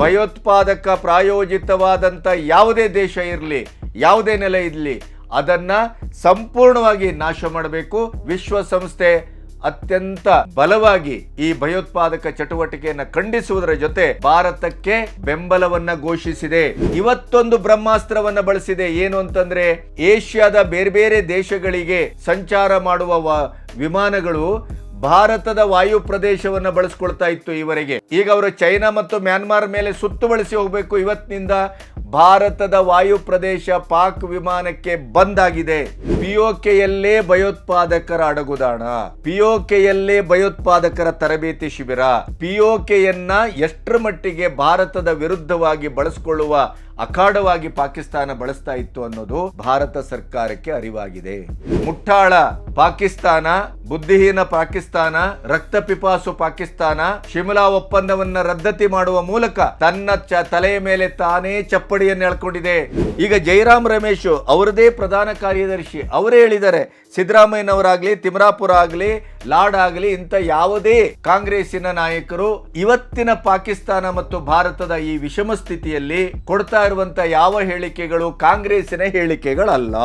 ಭಯೋತ್ಪಾದಕ ಪ್ರಾಯೋಜಿತವಾದಂಥ ಯಾವುದೇ ದೇಶ ಇರಲಿ, ಯಾವುದೇ ನೆಲೆ ಇರಲಿ, ಅದನ್ನು ಸಂಪೂರ್ಣವಾಗಿ ನಾಶ ಮಾಡಬೇಕು. ವಿಶ್ವಸಂಸ್ಥೆ ಅತ್ಯಂತ ಬಲವಾಗಿ ಈ ಭಯೋತ್ಪಾದಕ ಚಟುವಟಿಕೆಯನ್ನು ಖಂಡಿಸುವುದರ ಜೊತೆ ಭಾರತಕ್ಕೆ ಬೆಂಬಲವನ್ನ ಘೋಷಿಸಿದೆ. ಇವತ್ತೊಂದು ಬ್ರಹ್ಮಾಸ್ತ್ರವನ್ನ ಬಳಸಿದೆ. ಏನು ಅಂತಂದ್ರೆ, ಏಷ್ಯಾದ ಬೇರೆ ಬೇರೆ ದೇಶಗಳಿಗೆ ಸಂಚಾರ ಮಾಡುವ ವಿಮಾನಗಳು ಭಾರತದ ವಾಯು ಪ್ರದೇಶವನ್ನ ಬಳಸ್ಕೊಳ್ತಾ ಇತ್ತು ಈವರೆಗೆ. ಈಗ ಅವರು ಚೈನಾ ಮತ್ತು ಮ್ಯಾನ್ಮಾರ್ ಮೇಲೆ ಸುತ್ತು ಬಳಸಿ ಹೋಗಬೇಕು. ಇವತ್ತಿನಿಂದ ಭಾರತದ ವಾಯು ಪ್ರದೇಶ ಪಾಕ್ ವಿಮಾನಕ್ಕೆ ಬಂದ್ ಆಗಿದೆ ಪಿಒಕೆಯಲ್ಲೇ ಭಯೋತ್ಪಾದಕರ ಅಡಗುದಾಣ ಪಿಒಕೆಯಲ್ಲೇ ಭಯೋತ್ಪಾದಕರ ತರಬೇತಿ ಶಿಬಿರ. ಪಿಒಕೆಯನ್ನ ಎಷ್ಟರ ಮಟ್ಟಿಗೆ ಭಾರತದ ವಿರುದ್ಧವಾಗಿ ಬಳಸಿಕೊಳ್ಳುವ ಅಖಾಡವಾಗಿ ಪಾಕಿಸ್ತಾನ ಬಳಸ್ತಾ ಇತ್ತು ಅನ್ನೋದು ಭಾರತ ಸರ್ಕಾರಕ್ಕೆ ಅರಿವಾಗಿದೆ. ಮುಟ್ಟಾಳ ಪಾಕಿಸ್ತಾನ, ಬುದ್ಧಿಹೀನ ಪಾಕಿಸ್ತಾನ, ರಕ್ತ ಪಿಪಾಸು ಪಾಕಿಸ್ತಾನ, ಶಿಮ್ಲಾ ಒಪ್ಪಂದವನ್ನ ರದ್ದತಿ ಮಾಡುವ ಮೂಲಕ ತನ್ನ ತಲೆಯ ಮೇಲೆ ತಾನೇ ಚಪ್ಪಡಿಯನ್ನು ಎಳ್ಕೊಂಡಿದೆ. ಈಗ ಜೈರಾಮ್ ರಮೇಶ್ ಅವರದೇ ಪ್ರಧಾನ ಕಾರ್ಯದರ್ಶಿ, ಅವರೇ ಹೇಳಿದ್ದಾರೆ, ಸಿದ್ದರಾಮಯ್ಯನವರಾಗ್ಲಿ, ತಿಮ್ರಾಪುರ ಆಗ್ಲಿ, ಲಾಡ್ ಆಗಲಿ, ಇಂಥ ಯಾವುದೇ ಕಾಂಗ್ರೆಸ್ಸಿನ ನಾಯಕರು ಇವತ್ತಿನ ಪಾಕಿಸ್ತಾನ ಮತ್ತು ಭಾರತದ ಈ ವಿಷಮ ಸ್ಥಿತಿಯಲ್ಲಿ ಕೊಡ್ತಾ ಇರುವಂತ ಯಾವ ಹೇಳಿಕೆಗಳು ಕಾಂಗ್ರೆಸ್ಸಿನ ಹೇಳಿಕೆಗಳಲ್ಲ.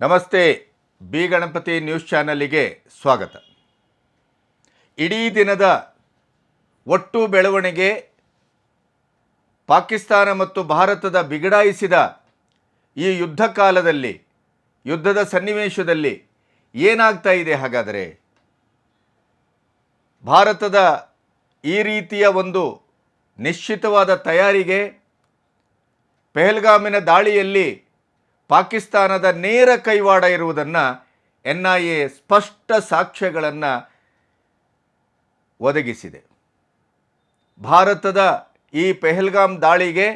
ನಮಸ್ತೆ, ಬಿ ಗಣಪತಿ ನ್ಯೂಸ್ ಚಾನಲಿಗೆ ಸ್ವಾಗತ. ಇಡೀ ದಿನದ ಒಟ್ಟು ಬೆಳವಣಿಗೆ ಪಾಕಿಸ್ತಾನ ಮತ್ತು ಭಾರತದ ಬಿಗಡಾಯಿಸಿದ ಈ ಯುದ್ಧ ಕಾಲದಲ್ಲಿ, ಯುದ್ಧದ ಸನ್ನಿವೇಶದಲ್ಲಿ ಏನಾಗ್ತಾ ಇದೆ ಹಾಗಾದರೆ? ಭಾರತದ ಈ ರೀತಿಯ ಒಂದು ನಿಶ್ಚಿತವಾದ ತಯಾರಿಗೆ ಪೆಹಲ್ಗಾಮಿನ ದಾಳಿಯಲ್ಲಿ ಪಾಕಿಸ್ತಾನದ ನೇರ ಕೈವಾಡ ಇರುವುದನ್ನು ಎನ್ ಐ ಎ ಸ್ಪಷ್ಟ ಸಾಕ್ಷ್ಯಗಳನ್ನು ಒದಗಿಸಿದೆ. ಭಾರತದ ಈ ಪೆಹಲ್ಗಾಮ್ ದಾಳಿಗೆ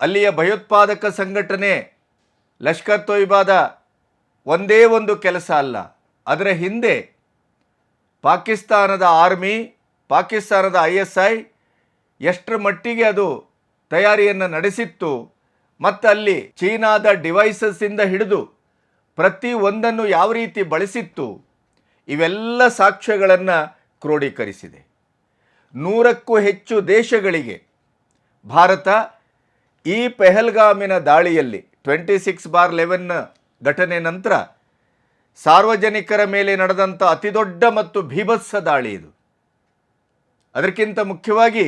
ಅಲ್ಲಿಯ ಭಯೋತ್ಪಾದಕ ಸಂಘಟನೆ ಲಷ್ಕರ್ ತೊಯ್ಬಾದ ಒಂದೇ ಒಂದು ಕೆಲಸ ಅಲ್ಲ. ಅದರ ಹಿಂದೆ ಪಾಕಿಸ್ತಾನದ ಆರ್ಮಿ, ಪಾಕಿಸ್ತಾನದ ಐ ಎಸ್ ಐ ಎಷ್ಟರ ಮಟ್ಟಿಗೆ ಅದು ತಯಾರಿಯನ್ನು ನಡೆಸಿತ್ತು ಮತ್ತು ಅಲ್ಲಿ ಚೀನಾದ ಡಿವೈಸಸ್ಸಿಂದ ಹಿಡಿದು ಪ್ರತಿ ಒಂದನ್ನು ಯಾವ ರೀತಿ ಬಳಸಿತ್ತು, ಇವೆಲ್ಲ ಸಾಕ್ಷ್ಯಗಳನ್ನು ಕ್ರೋಢೀಕರಿಸಿದೆ ನೂರಕ್ಕೂ ಹೆಚ್ಚು ದೇಶಗಳಿಗೆ. ಭಾರತ ಈ ಪೆಹಲ್ಗಾಮಿನ ದಾಳಿಯಲ್ಲಿ ಟ್ವೆಂಟಿ ಸಿಕ್ಸ್ ಬಾರ್ ಲೆವೆನ್ ಘಟನೆ ನಂತರ ಸಾರ್ವಜನಿಕರ ಮೇಲೆ ನಡೆದಂಥ ಅತಿದೊಡ್ಡ ಮತ್ತು ಭೀಭತ್ಸ ದಾಳಿ ಇದು. ಅದಕ್ಕಿಂತ ಮುಖ್ಯವಾಗಿ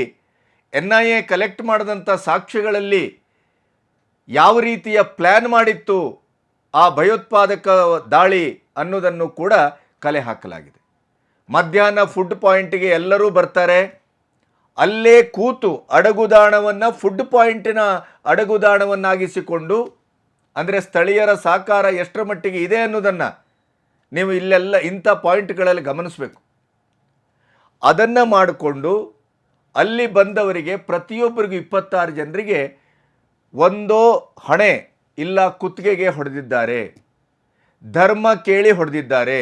ಎನ್ ಐ ಎ ಕಲೆಕ್ಟ್ ಮಾಡಿದಂಥ ಸಾಕ್ಷ್ಯಗಳಲ್ಲಿ ಯಾವ ರೀತಿಯ ಪ್ಲ್ಯಾನ್ ಮಾಡಿತ್ತು ಆ ಭಯೋತ್ಪಾದಕ ದಾಳಿ ಅನ್ನೋದನ್ನು ಕೂಡ ಕಲೆ ಹಾಕಲಾಗಿದೆ. ಮಧ್ಯಾಹ್ನ ಫುಡ್ ಪಾಯಿಂಟ್ಗೆ ಎಲ್ಲರೂ ಬರ್ತಾರೆ. ಅಲ್ಲೇ ಕೂತು ಅಡಗುದಾಣವನ್ನು ಫುಡ್ ಪಾಯಿಂಟಿನ ಅಡಗುದಾಣವನ್ನಾಗಿಸಿಕೊಂಡು, ಅಂದರೆ ಸ್ಥಳೀಯರ ಸಾಕಾರ ಎಷ್ಟರ ಮಟ್ಟಿಗೆ ಇದೆ ಅನ್ನೋದನ್ನು ನೀವು ಇಲ್ಲೆಲ್ಲ ಇಂಥ ಪಾಯಿಂಟ್ಗಳಲ್ಲಿ ಗಮನಿಸಬೇಕು. ಅದನ್ನು ಮಾಡಿಕೊಂಡು ಅಲ್ಲಿ ಬಂದವರಿಗೆ ಪ್ರತಿಯೊಬ್ಬರಿಗೂ ಇಪ್ಪತ್ತಾರು ಜನರಿಗೆ ಒಂದೋ ಹಣೆ, ಇಲ್ಲ ಕುತ್ತಿಗೆಗೆ ಹೊಡೆದಿದ್ದಾರೆ. ಧರ್ಮ ಕೇಳಿ ಹೊಡೆದಿದ್ದಾರೆ.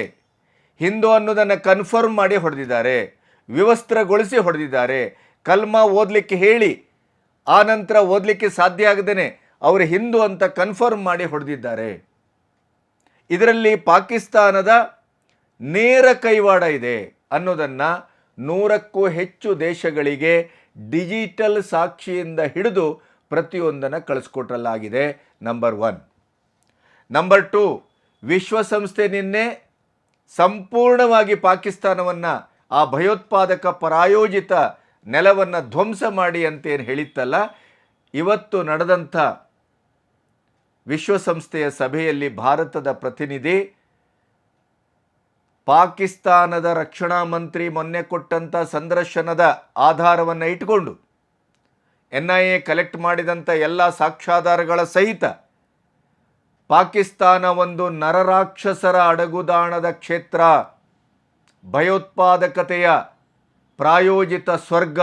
ಹಿಂದೂ ಅನ್ನೋದನ್ನು ಕನ್ಫರ್ಮ್ ಮಾಡಿ ಹೊಡೆದಿದ್ದಾರೆ, ವಿವಸ್ತ್ರಗೊಳಿಸಿ ಹೊಡೆದಿದ್ದಾರೆ. ಕಲ್ಮ ಓದಲಿಕ್ಕೆ ಹೇಳಿ, ಆ ನಂತರ ಓದಲಿಕ್ಕೆ ಸಾಧ್ಯ ಆಗದೇ ಅವರು ಹಿಂದೂ ಅಂತ ಕನ್ಫರ್ಮ್ ಮಾಡಿ ಹೊಡೆದಿದ್ದಾರೆ. ಇದರಲ್ಲಿ ಪಾಕಿಸ್ತಾನದ ನೇರ ಕೈವಾಡ ಇದೆ ಅನ್ನೋದನ್ನು ನೂರಕ್ಕೂ ಹೆಚ್ಚು ದೇಶಗಳಿಗೆ ಡಿಜಿಟಲ್ ಸಾಕ್ಷಿಯಿಂದ ಹಿಡಿದು ಪ್ರತಿಯೊಂದನ್ನು ಕಳಿಸ್ಕೊಟ್ರಲ್ಲಾಗಿದೆ ನಂಬರ್ ಒನ್ ನಂಬರ್ ಟು ವಿಶ್ವಸಂಸ್ಥೆ ನಿನ್ನೆ ಸಂಪೂರ್ಣವಾಗಿ ಪಾಕಿಸ್ತಾನವನ್ನು ಆ ಭಯೋತ್ಪಾದಕ ಪರಾಯೋಜಿತ ನೆಲವನ್ನು ಧ್ವಂಸ ಮಾಡಿ ಅಂತೇನು ಹೇಳಿತ್ತಲ್ಲ, ಇವತ್ತು ನಡೆದಂಥ ವಿಶ್ವಸಂಸ್ಥೆಯ ಸಭೆಯಲ್ಲಿ ಭಾರತದ ಪ್ರತಿನಿಧಿ, ಪಾಕಿಸ್ತಾನದ ರಕ್ಷಣಾ ಮಂತ್ರಿ ಮೊನ್ನೆ ಕೊಟ್ಟಂಥ ಸಂದರ್ಶನದ ಆಧಾರವನ್ನು ಇಟ್ಟುಕೊಂಡು ಎನ್ ಐ ಎ ಕಲೆಕ್ಟ್ ಮಾಡಿದಂಥ ಎಲ್ಲ ಸಾಕ್ಷ್ಯಾಧಾರಗಳ ಸಹಿತ ಪಾಕಿಸ್ತಾನ ಒಂದು ನರರಾಕ್ಷಸರ ಅಡಗುದಾಣದ ಕ್ಷೇತ್ರ. ಭಯೋತ್ಪಾದಕತೆಯ ಪ್ರಾಯೋಜಿತ ಸ್ವರ್ಗ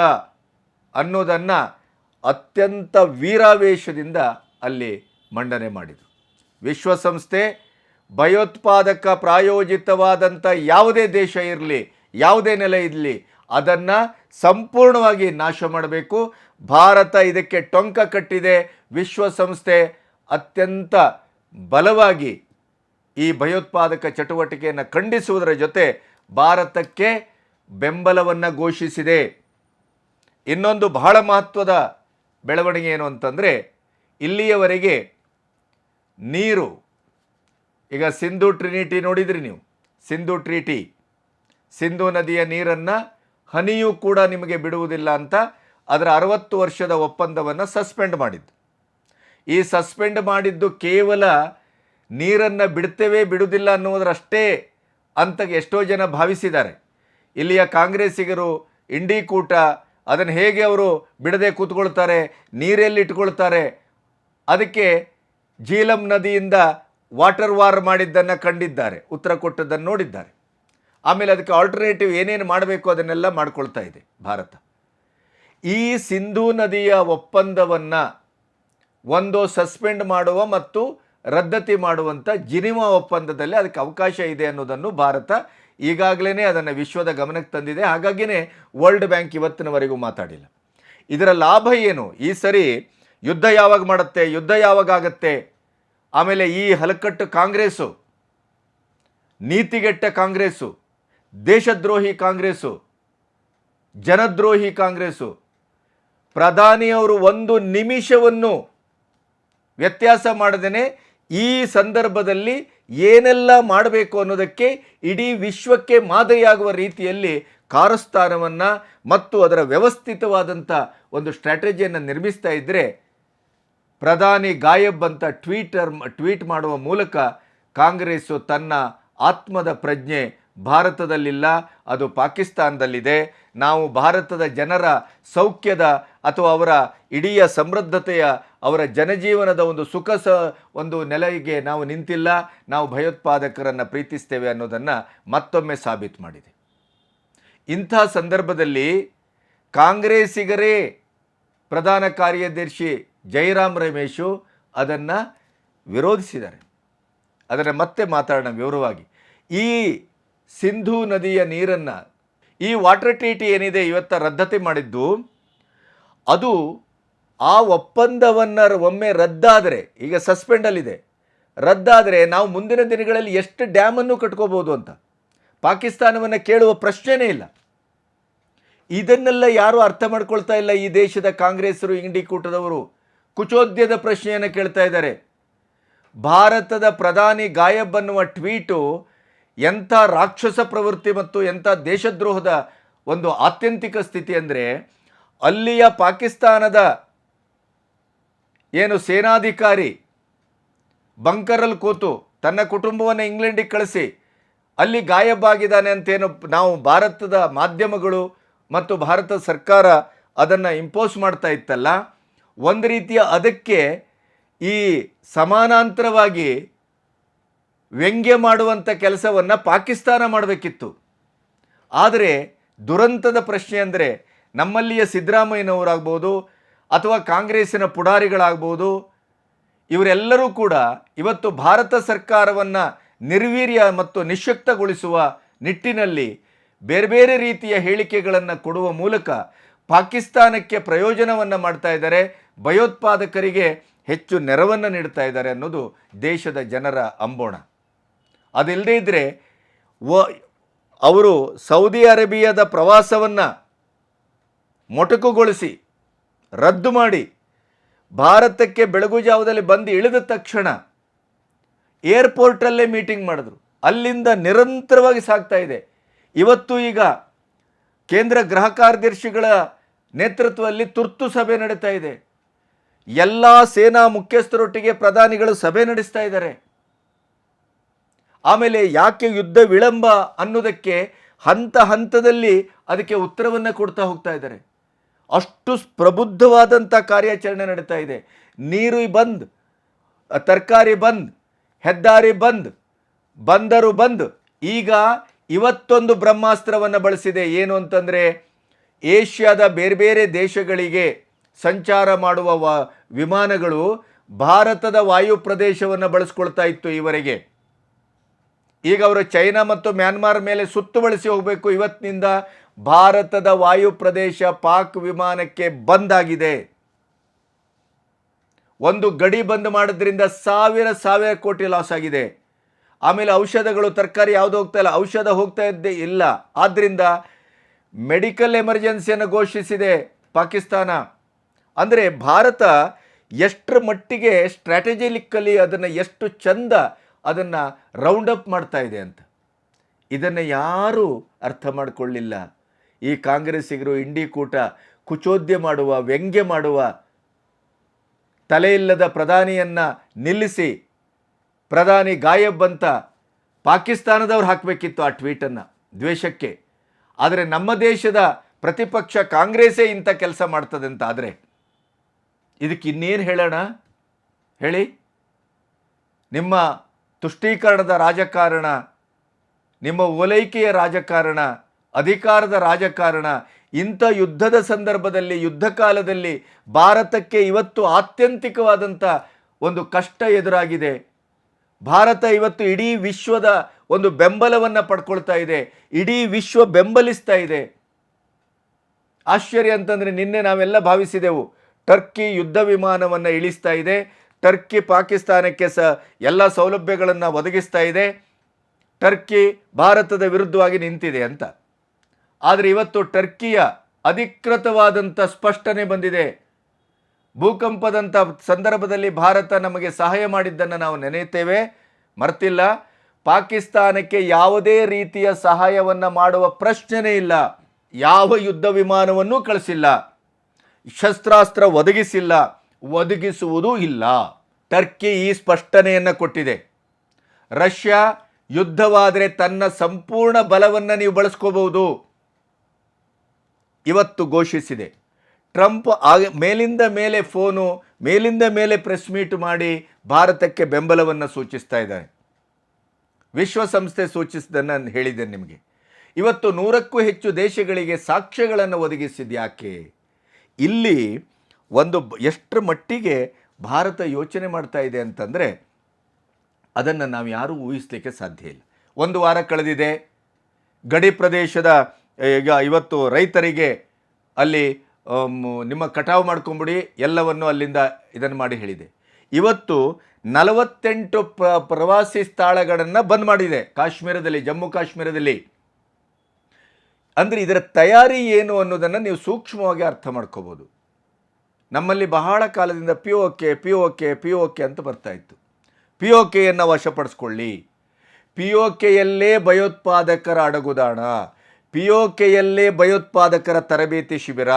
ಅನ್ನೋದನ್ನು ಅತ್ಯಂತ ವೀರಾವೇಶದಿಂದ ಅಲ್ಲಿ ಮಂಡನೆ ಮಾಡಿದರು. ವಿಶ್ವಸಂಸ್ಥೆ ಭಯೋತ್ಪಾದಕ ಪ್ರಾಯೋಜಿತವಾದಂಥ ಯಾವುದೇ ದೇಶ ಇರಲಿ, ಯಾವುದೇ ನೆಲೆ ಇರಲಿ, ಅದನ್ನು ಸಂಪೂರ್ಣವಾಗಿ ನಾಶ ಮಾಡಬೇಕು. ಭಾರತ ಇದಕ್ಕೆ ಟೊಂಕ ಕಟ್ಟಿದೆ. ವಿಶ್ವಸಂಸ್ಥೆ ಅತ್ಯಂತ ಬಲವಾಗಿ ಈ ಭಯೋತ್ಪಾದಕ ಚಟುವಟಿಕೆಯನ್ನು ಖಂಡಿಸುವುದರ ಜೊತೆ ಭಾರತಕ್ಕೆ ಬೆಂಬಲವನ್ನು ಘೋಷಿಸಿದೆ. ಇನ್ನೊಂದು ಬಹಳ ಮಹತ್ವದ ಬೆಳವಣಿಗೆ ಏನು ಅಂತಂದರೆ, ಇಲ್ಲಿಯವರೆಗೆ ನೀರು, ಈಗ ಸಿಂಧು ಟ್ರಿನಿಟಿ ನೋಡಿದ್ರಿ ನೀವು? ಸಿಂಧು ಟ್ರಿಟಿ, ಸಿಂಧು ನದಿಯ ನೀರನ್ನು ಹನಿಯೂ ಕೂಡ ನಿಮಗೆ ಬಿಡುವುದಿಲ್ಲ ಅಂತ ಅದರ ಅರವತ್ತು ವರ್ಷದ ಒಪ್ಪಂದವನ್ನು ಸಸ್ಪೆಂಡ್ ಮಾಡಿದ್ದು. ಈ ಸಸ್ಪೆಂಡ್ ಮಾಡಿದ್ದು ಕೇವಲ ನೀರನ್ನು ಬಿಡ್ತೇವೆ ಬಿಡುವುದಿಲ್ಲ ಅನ್ನುವುದರಷ್ಟೇ ಅಂತ ಎಷ್ಟೋ ಜನ ಭಾವಿಸಿದ್ದಾರೆ. ಇಲ್ಲಿಯ ಕಾಂಗ್ರೆಸ್ಸಿಗರು ಇಂಡಿ ಕೂಟ ಅದನ್ನು ಹೇಗೆ ಅವರು ಬಿಡದೆ ಕೂತ್ಕೊಳ್ತಾರೆ, ನೀರಲ್ಲಿ ಇಟ್ಕೊಳ್ತಾರೆ, ಅದಕ್ಕೆ ಜೀಲಂ ನದಿಯಿಂದ ವಾಟರ್ ವಾರ್ ಮಾಡಿದ್ದನ್ನು ಕಂಡಿದ್ದಾರೆ, ಉತ್ತರ ಕೊಟ್ಟದ್ದನ್ನು ನೋಡಿದ್ದಾರೆ. ಆಮೇಲೆ ಅದಕ್ಕೆ ಆಲ್ಟರ್ನೇಟಿವ್ ಏನೇನು ಮಾಡಬೇಕು ಅದನ್ನೆಲ್ಲ ಮಾಡ್ಕೊಳ್ತಾ ಇದೆ ಭಾರತ. ಈ ಸಿಂಧೂ ನದಿಯ ಒಪ್ಪಂದವನ್ನು ಒಂದು ಸಸ್ಪೆಂಡ್ ಮಾಡುವ ಮತ್ತು ರದ್ದತಿ ಮಾಡುವಂಥ ಜಿನಿವಾ ಒಪ್ಪಂದದಲ್ಲಿ ಅದಕ್ಕೆ ಅವಕಾಶ ಇದೆ ಅನ್ನೋದನ್ನು ಭಾರತ ಈಗಾಗಲೇ ಅದನ್ನು ವಿಶ್ವದ ಗಮನಕ್ಕೆ ತಂದಿದೆ. ಹಾಗಾಗಿನೇ ವರ್ಲ್ಡ್ ಬ್ಯಾಂಕ್ ಇವತ್ತಿನವರೆಗೂ ಮಾತಾಡಿಲ್ಲ. ಇದರ ಲಾಭ ಏನು? ಈ ಸರಿ ಯುದ್ಧ ಯಾವಾಗ ಮಾಡುತ್ತೆ? ಯುದ್ಧ ಯಾವಾಗ ಆಗತ್ತೆ? ಆಮೇಲೆ ಈ ಹಲಕಟ್ಟು ಕಾಂಗ್ರೆಸ್ಸು, ನೀತಿಗೆಟ್ಟ ಕಾಂಗ್ರೆಸ್ಸು, ದೇಶದ್ರೋಹಿ ಕಾಂಗ್ರೆಸ್ಸು, ಜನದ್ರೋಹಿ ಕಾಂಗ್ರೆಸ್ಸು, ಪ್ರಧಾನಿಯವರು ಒಂದು ನಿಮಿಷವನ್ನು ವ್ಯತ್ಯಾಸ ಮಾಡದೇ ಈ ಸಂದರ್ಭದಲ್ಲಿ ಏನೆಲ್ಲ ಮಾಡಬೇಕು ಅನ್ನೋದಕ್ಕೆ ಇಡೀ ವಿಶ್ವಕ್ಕೆ ಮಾದರಿಯಾಗುವ ರೀತಿಯಲ್ಲಿ ಕಾರಸ್ಥಾನವನ್ನು ಮತ್ತು ಅದರ ವ್ಯವಸ್ಥಿತವಾದಂಥ ಒಂದು ಸ್ಟ್ರಾಟಜಿಯನ್ನು ನಿರ್ಮಿಸ್ತಾ ಇದ್ದರೆ ಪ್ರಧಾನಿ ಗಾಯಬ್ ಅಂತ ಟ್ವೀಟರ್ ಟ್ವೀಟ್ ಮಾಡುವ ಮೂಲಕ ಕಾಂಗ್ರೆಸ್ಸು ತನ್ನ ಆತ್ಮದ ಪ್ರಜ್ಞೆ ಭಾರತದಲ್ಲಿಲ್ಲ, ಅದು ಪಾಕಿಸ್ತಾನದಲ್ಲಿದೆ. ನಾವು ಭಾರತದ ಜನರ ಸೌಖ್ಯದ ಅಥವಾ ಅವರ ಇಡೀ ಸಮೃದ್ಧತೆಯ, ಅವರ ಜನಜೀವನದ ಒಂದು ಸುಖ ಸ, ಒಂದು ನೆಲೆಗೆ ನಾವು ನಿಂತಿಲ್ಲ, ನಾವು ಭಯೋತ್ಪಾದಕರನ್ನು ಪ್ರೀತಿಸ್ತೇವೆ ಅನ್ನೋದನ್ನು ಮತ್ತೊಮ್ಮೆ ಸಾಬೀತು ಮಾಡಿದೆ. ಇಂಥ ಸಂದರ್ಭದಲ್ಲಿ ಕಾಂಗ್ರೆಸ್ಸಿಗರೇ ಪ್ರಧಾನ ಕಾರ್ಯದರ್ಶಿ ಜಯರಾಮ್ ರಮೇಶು ಅದನ್ನು ವಿರೋಧಿಸಿದ್ದಾರೆ. ಅದನ್ನು ಮತ್ತೆ ಮಾತಾಡೋಣ ವಿವರವಾಗಿ. ಈ ಸಿಂಧೂ ನದಿಯ ನೀರನ್ನು ಈ ವಾಟರ್ ಟ್ರೀಟಿ ಏನಿದೆ ಇವತ್ತ ರದ್ದತಿ ಮಾಡಿದ್ದು, ಅದು ಆ ಒಪ್ಪಂದವನ್ನು ಒಮ್ಮೆ ರದ್ದಾದರೆ, ಈಗ ಸಸ್ಪೆಂಡಲ್ಲಿದೆ ರದ್ದಾದರೆ ನಾವು ಮುಂದಿನ ದಿನಗಳಲ್ಲಿ ಎಷ್ಟು ಡ್ಯಾಮನ್ನು ಕಟ್ಕೋಬೋದು ಅಂತ. ಪಾಕಿಸ್ತಾನವನ್ನು ಕೇಳುವ ಪ್ರಶ್ನೆನೇ ಇಲ್ಲ. ಇದನ್ನೆಲ್ಲ ಯಾರೂ ಅರ್ಥ ಮಾಡ್ಕೊಳ್ತಾ ಇಲ್ಲ ಈ ದೇಶದ ಕಾಂಗ್ರೆಸ್ರು ಇಂಡಿ ಕೂಟದವರು. ಕುಚೋದ್ಯದ ಪ್ರಶ್ನೆಯನ್ನು ಕೇಳ್ತಾ ಇದ್ದಾರೆ. ಭಾರತದ ಪ್ರಧಾನಿ ಗಾಯಬ್ ಅನ್ನುವ ಟ್ವೀಟು ಎಂಥ ರಾಕ್ಷಸ ಪ್ರವೃತ್ತಿ ಮತ್ತು ಎಂಥ ದೇಶದ್ರೋಹದ ಒಂದು ಆತ್ಯಂತಿಕ ಸ್ಥಿತಿ ಅಂದರೆ ಅಲ್ಲಿಯ ಪಾಕಿಸ್ತಾನದ ಏನು ಸೇನಾಧಿಕಾರಿ ಬಂಕರಲ್ಲಿ ಕೂತು ತನ್ನ ಕುಟುಂಬವನ್ನು ಇಂಗ್ಲೆಂಡಿಗೆ ಕಳಿಸಿ, ಅಲ್ಲಿ ಗಾಯಬಾಗಿದ್ದಾನೆ ಅಂತೇನು ನಾವು ಭಾರತದ ಮಾಧ್ಯಮಗಳು ಮತ್ತು ಭಾರತ ಸರ್ಕಾರ ಅದನ್ನು ಇಂಪೋಸ್ ಮಾಡ್ತಾ ಇತ್ತಲ್ಲ, ಒಂದು ರೀತಿಯ ಅದಕ್ಕೆ ಈ ಸಮಾನಾಂತರವಾಗಿ ವ್ಯಂಗ್ಯ ಮಾಡುವಂಥ ಕೆಲಸವನ್ನು ಪಾಕಿಸ್ತಾನ ಮಾಡಬೇಕಿತ್ತು. ಆದರೆ ದುರಂತದ ಪ್ರಶ್ನೆ ಅಂದರೆ ನಮ್ಮಲ್ಲಿಯ ಸಿದ್ದರಾಮಯ್ಯನವರಾಗ್ಬೋದು ಅಥವಾ ಕಾಂಗ್ರೆಸ್ಸಿನ ಪುಡಾರಿಗಳಾಗ್ಬೋದು, ಇವರೆಲ್ಲರೂ ಕೂಡ ಇವತ್ತು ಭಾರತ ಸರ್ಕಾರವನ್ನು ನಿರ್ವೀರ್ಯ ಮತ್ತು ನಿಶಕ್ತಗೊಳಿಸುವ ನಿಟ್ಟಿನಲ್ಲಿ ಬೇರೆ ಬೇರೆ ರೀತಿಯ ಹೇಳಿಕೆಗಳನ್ನು ಕೊಡುವ ಮೂಲಕ ಪಾಕಿಸ್ತಾನಕ್ಕೆ ಪ್ರಯೋಜನವನ್ನು ಮಾಡ್ತಾ ಇದ್ದಾರೆ, ಭಯೋತ್ಪಾದಕರಿಗೆ ಹೆಚ್ಚು ನೆರವನ್ನು ನೀಡ್ತಾ ಇದ್ದಾರೆ ಅನ್ನೋದು ದೇಶದ ಜನರ ಅಂಬೋಣ. ಅದಿಲ್ಲದೇ ಇದ್ದರೆ ವ, ಅವರು ಸೌದಿ ಅರೇಬಿಯಾದ ಪ್ರವಾಸವನ್ನು ಮೊಟಕುಗೊಳಿಸಿ, ರದ್ದು ಮಾಡಿ, ಭಾರತಕ್ಕೆ ಬೆಳಗು ಜಾವದಲ್ಲಿ ಬಂದು ಇಳಿದ ತಕ್ಷಣ ಏರ್ಪೋರ್ಟಲ್ಲೇ ಮೀಟಿಂಗ್ ಮಾಡಿದ್ರು. ಅಲ್ಲಿಂದ ನಿರಂತರವಾಗಿ ಸಾಗ್ತಾ ಇದೆ. ಇವತ್ತು ಈಗ ಕೇಂದ್ರ ಗೃಹ ಕಾರ್ಯದರ್ಶಿಗಳ ನೇತೃತ್ವದಲ್ಲಿ ತುರ್ತು ಸಭೆ ನಡೀತಾ ಇದೆ. ಎಲ್ಲ ಸೇನಾ ಮುಖ್ಯಸ್ಥರೊಟ್ಟಿಗೆ ಪ್ರಧಾನಿಗಳು ಸಭೆ ನಡೆಸ್ತಾ ಇದ್ದಾರೆ. ಆಮೇಲೆ ಯಾಕೆ ಯುದ್ಧ ವಿಳಂಬ ಅನ್ನೋದಕ್ಕೆ ಹಂತ ಹಂತದಲ್ಲಿ ಅದಕ್ಕೆ ಉತ್ತರವನ್ನು ಕೊಡ್ತಾ ಹೋಗ್ತಾ ಇದ್ದಾರೆ. ಅಷ್ಟು ಪ್ರಬುದ್ಧವಾದಂಥ ಕಾರ್ಯಾಚರಣೆ ನಡೀತಾ ಇದೆ. ನೀರು ಬಂದ್, ತರಕಾರಿ ಬಂದ್, ಹೆದ್ದಾರಿ ಬಂದ್, ಬಂದರು ಬಂದ್, ಈಗ ಇವತ್ತೊಂದು ಬ್ರಹ್ಮಾಸ್ತ್ರವನ್ನು ಬಳಸಿದೆ. ಏನು ಅಂತಂದರೆ ಏಷ್ಯಾದ ಬೇರೆ ಬೇರೆ ದೇಶಗಳಿಗೆ ಸಂಚಾರ ಮಾಡುವ ವಿಮಾನಗಳು ಭಾರತದ ವಾಯು ಪ್ರದೇಶವನ್ನು ಬಳಸ್ಕೊಳ್ತಾ ಇತ್ತು ಈವರೆಗೆ. ಈಗ ಅವರು ಚೈನಾ ಮತ್ತು ಮ್ಯಾನ್ಮಾರ್ ಮೇಲೆ ಸುತ್ತುವಳಿಸಿ ಹೋಗಬೇಕು. ಇವತ್ತಿನಿಂದ ಭಾರತದ ವಾಯು ಪ್ರದೇಶ ಪಾಕ್ ವಿಮಾನಕ್ಕೆ ಬಂದಾಗಿದೆ ಒಂದು ಗಡಿ ಬಂದ್ ಮಾಡೋದ್ರಿಂದ ಸಾವಿರ ಸಾವಿರ ಕೋಟಿ ಲಾಸ್ ಆಗಿದೆ. ಆಮೇಲೆ ಔಷಧಗಳು, ತರಕಾರಿ ಯಾವುದು ಹೋಗ್ತಾ ಇಲ್ಲ. ಔಷಧ ಹೋಗ್ತಾ ಇದ್ದೇ ಇಲ್ಲ. ಆದ್ದರಿಂದ ಮೆಡಿಕಲ್ ಎಮರ್ಜೆನ್ಸಿಯನ್ನು ಘೋಷಿಸಿದೆ ಪಾಕಿಸ್ತಾನ. ಅಂದರೆ ಭಾರತ ಎಷ್ಟರ ಮಟ್ಟಿಗೆ ಸ್ಟ್ರಾಟಜಿಲಿಕ್ಕಲ್ಲಿ ಅದನ್ನು ಎಷ್ಟು ಚಂದ ಅದನ್ನು ರೌಂಡ್ ಅಪ್ ಮಾಡ್ತಾ ಇದೆ ಅಂತ. ಇದನ್ನು ಯಾರೂ ಅರ್ಥ ಮಾಡಿಕೊಳ್ಳಿಲ್ಲ. ಈ ಕಾಂಗ್ರೆಸ್ಸಿಗರು ಇಂಡಿ ಕೂಟ, ಕುಚೋದ್ಯ ಮಾಡುವ, ವ್ಯಂಗ್ಯ ಮಾಡುವ ತಲೆಯಿಲ್ಲದ ಪ್ರಧಾನಿಯನ್ನು ನಿಲ್ಲಿಸಿ ಪ್ರಧಾನಿ ಗಾಯಬ್ ಅಂತ ಪಾಕಿಸ್ತಾನದವ್ರು ಹಾಕಬೇಕಿತ್ತು ಆ ಟ್ವೀಟನ್ನು ದ್ವೇಷಕ್ಕೆ. ಆದರೆ ನಮ್ಮ ದೇಶದ ಪ್ರತಿಪಕ್ಷ ಕಾಂಗ್ರೆಸ್ಸೇ ಇಂಥ ಕೆಲಸ ಮಾಡ್ತದೆ ಅಂತ ಆದರೆ ಇದಕ್ಕೆ ಇನ್ನೇನು ಹೇಳೋಣ? ಹೇಳಿ. ನಿಮ್ಮ ತುಷ್ಟೀಕರಣದ ರಾಜಕಾರಣ, ನಿಮ್ಮ ಓಲೈಕೆಯ ರಾಜಕಾರಣ, ಅಧಿಕಾರದ ರಾಜಕಾರಣ, ಇಂಥ ಯುದ್ಧದ ಸಂದರ್ಭದಲ್ಲಿ, ಯುದ್ಧ ಕಾಲದಲ್ಲಿ ಭಾರತಕ್ಕೆ ಇವತ್ತು ಆತ್ಯಂತಿಕವಾದಂಥ ಒಂದು ಕಷ್ಟ ಎದುರಾಗಿದೆ. ಭಾರತ ಇವತ್ತು ಇಡೀ ವಿಶ್ವದ ಒಂದು ಬೆಂಬಲವನ್ನು ಪಡ್ಕೊಳ್ತಾ ಇದೆ, ಇಡೀ ವಿಶ್ವ ಬೆಂಬಲಿಸ್ತಾ ಇದೆ. ಆಶ್ಚರ್ಯ ಅಂತಂದರೆ ನಿನ್ನೆ ನಾವೆಲ್ಲ ಭಾವಿಸಿದೆವು, ಟರ್ಕಿ ಯುದ್ಧ ವಿಮಾನವನ್ನು ಇಳಿಸ್ತಾ ಇದೆ ಟರ್ಕಿ ಪಾಕಿಸ್ತಾನಕ್ಕೆ ಸಹ ಎಲ್ಲ ಸೌಲಭ್ಯಗಳನ್ನು ಒದಗಿಸ್ತಾ ಇದೆ. ಟರ್ಕಿ ಭಾರತದ ವಿರುದ್ಧವಾಗಿ ನಿಂತಿದೆ ಅಂತ. ಆದರೆ ಇವತ್ತು ಟರ್ಕಿಯ ಅಧಿಕೃತವಾದಂಥ ಸ್ಪಷ್ಟನೆ ಬಂದಿದೆ. ಭೂಕಂಪದಂಥ ಸಂದರ್ಭದಲ್ಲಿ ಭಾರತ ನಮಗೆ ಸಹಾಯ ಮಾಡಿದ್ದನ್ನು ನಾವು ನೆನೆಯುತ್ತೇವೆ. ಮರ್ತಿಲ್ಲ. ಪಾಕಿಸ್ತಾನಕ್ಕೆ ಯಾವುದೇ ರೀತಿಯ ಸಹಾಯವನ್ನು ಮಾಡುವ ಪ್ರಶ್ನೆನೇ ಇಲ್ಲ. ಯಾವ ಯುದ್ಧ ವಿಮಾನವನ್ನೂ ಕಳಿಸಿಲ್ಲ. ಶಸ್ತ್ರಾಸ್ತ್ರ ಒದಗಿಸಿಲ್ಲ. ಒದಗಿಸುವುದೂ ಇಲ್ಲ. ಟರ್ಕಿ ಈ ಸ್ಪಷ್ಟನೆಯನ್ನು ಕೊಟ್ಟಿದೆ. ರಷ್ಯಾ ಯುದ್ಧವಾದರೆ ತನ್ನ ಸಂಪೂರ್ಣ ಬಲವನ್ನು ನೀವು ಬಳಸ್ಕೋಬಹುದು. ಇವತ್ತು ಘೋಷಿಸಿದೆ. ಟ್ರಂಪ್ ಆಗ ಮೇಲಿಂದ ಮೇಲೆ ಫೋನು, ಮೇಲಿಂದ ಮೇಲೆ ಪ್ರೆಸ್ ಮೀಟ್ ಮಾಡಿ ಭಾರತಕ್ಕೆ ಬೆಂಬಲವನ್ನು ಸೂಚಿಸ್ತಾ ಇದ್ದಾರೆ. ವಿಶ್ವಸಂಸ್ಥೆ ಸೂಚಿಸಿದ್ದನ್ನು ನಾನು ಹೇಳಿದ್ದೆ ನಿಮಗೆ. ಇವತ್ತು ನೂರಕ್ಕೂ ಹೆಚ್ಚು ದೇಶಗಳಿಗೆ ಸಾಕ್ಷ್ಯಗಳನ್ನು ಒದಗಿಸಿದ್ಯಾಕೆ? ಇಲ್ಲಿ ಒಂದು ಎಷ್ಟರ ಮಟ್ಟಿಗೆ ಭಾರತ ಯೋಚನೆ ಮಾಡ್ತಾ ಇದೆ ಅಂತಂದರೆ ಅದನ್ನು ನಾವು ಯಾರೂ ಊಹಿಸಲಿಕ್ಕೆ ಸಾಧ್ಯ ಇಲ್ಲ. ಒಂದು ವಾರ ಕಳೆದಿದೆ. ಗಡಿ ಪ್ರದೇಶದ ಈಗ ಇವತ್ತು ರೈತರಿಗೆ ಅಲ್ಲಿ ನಿಮ್ಮ ಕಟಾವು ಮಾಡ್ಕೊಂಬಿಡಿ, ಎಲ್ಲವನ್ನು ಅಲ್ಲಿಂದ ಇದನ್ನು ಮಾಡಿ ಹೇಳಿದೆ. ಇವತ್ತು ನಲವತ್ತೆಂಟು ಪ್ರ, ಪ್ರವಾಸಿ ಸ್ಥಳಗಳನ್ನು ಬಂದ್ ಮಾಡಿದೆ. ಕಾಶ್ಮೀರದಲ್ಲಿ, ಜಮ್ಮು ಕಾಶ್ಮೀರದಲ್ಲಿ. ಅಂದರೆ ಇದರ ತಯಾರಿ ಏನು ಅನ್ನೋದನ್ನು ನೀವು ಸೂಕ್ಷ್ಮವಾಗಿ ಅರ್ಥ ಮಾಡ್ಕೋಬೋದು. ನಮ್ಮಲ್ಲಿ ಬಹಳ ಕಾಲದಿಂದ P O K P O K P O K ಅಂತ ಬರ್ತಾ ಇತ್ತು. P O ಕೆಯನ್ನು ವಶಪಡಿಸ್ಕೊಳ್ಳಿ. ಪಿ ಒ ಕೆಯಲ್ಲೇ ಭಯೋತ್ಪಾದಕರ ಅಡಗುದಾಣ. ಪಿ ಒ ಕೆಯಲ್ಲೇ ಭಯೋತ್ಪಾದಕರ ತರಬೇತಿ ಶಿಬಿರ.